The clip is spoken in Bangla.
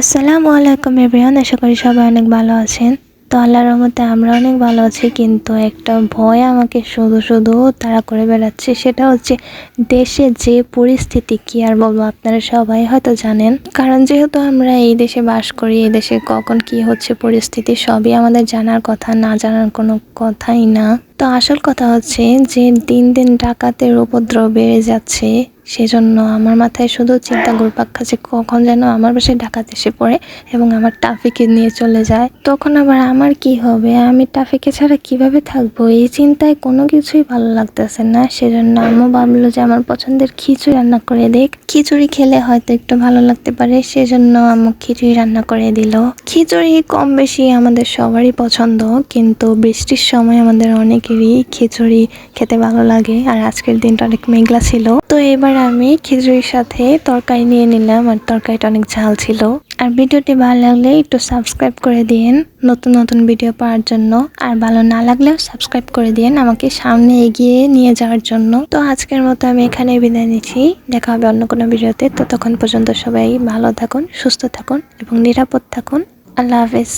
আসসালামু আলাইকুম এভরিওয়ান, আশা করি সবাই অনেক ভালো আছেন। তো আল্লাহর রহমতে আমরা অনেক ভালো আছি, কিন্তু একটা ভয় আমাকে শুধু শুধু তাড়া করে বেড়াচ্ছে, সেটা হচ্ছে দেশে যে পরিস্থিতি কি আর বলব, আপনারা সবাই হয়তো জানেন। কারণ যেহেতু আমরা এই দেশে বাস করি, এই দেশে কখন কি হচ্ছে পরিস্থিতি, সবই আমাদের জানার কথা, না জানার কোনো কথাই না। তো আসল কথা হচ্ছে যে দিন দিন ডাকাতের উপদ্রব বেড়ে যাচ্ছে সেজন্য আমার মাথায় শুধু চিন্তা, ঘুরপাক খাচ্ছে। কখন যেন আমার বাসায় ডাকাত এসে পড়ে এবং আমার টাফিকে নিয়ে চলে যায়। তখন আবার আমার কি হবে? আমি টাফিকে ছাড়া কীভাবে থাকব? এই চিন্তায় কোনো কিছুই ভালো লাগতেছে না। সেজন্য আম্মু ভাবলো যে আমার পছন্দের খিচুড়ি রান্না করে দেখ। খিচুড়ি খেলে হয়তো একটু ভালো লাগতে পারে। সেজন্য আম্মু খিচুড়ি রান্না করে দিল। খিচুড়ি কম বেশি আমাদের সবারই পছন্দ, কিন্তু বৃষ্টির সময় আমাদের অনেকেরই খিচুড়ি খেতে ভালো লাগে। আর আজকের দিনটা অনেক মেঘলা ছিল। তো এবার আমি খিচুড়ির সাথে তরকারি নিয়ে নিলাম, আর তরকারিটা অনেক ঝাল ছিল। আর ভিডিওটি ভালো লাগলে একটু সাবস্ক্রাইব করে দিন নতুন নতুন ভিডিও পাওয়ার জন্য। আর ভালো না লাগলেও সাবস্ক্রাইব করে দিন আমাকে সামনে এগিয়ে নিয়ে যাওয়ার জন্য। তো আজকের মতো আমি এখানে বিদায় নিচ্ছি। দেখা হবে অন্য কোনো ভিডিওতে। ততক্ষণ পর্যন্ত সবাই ভালো থাকুন, সুস্থ থাকুন এবং নিরাপদ থাকুন। আল্লাহ হাফেজ।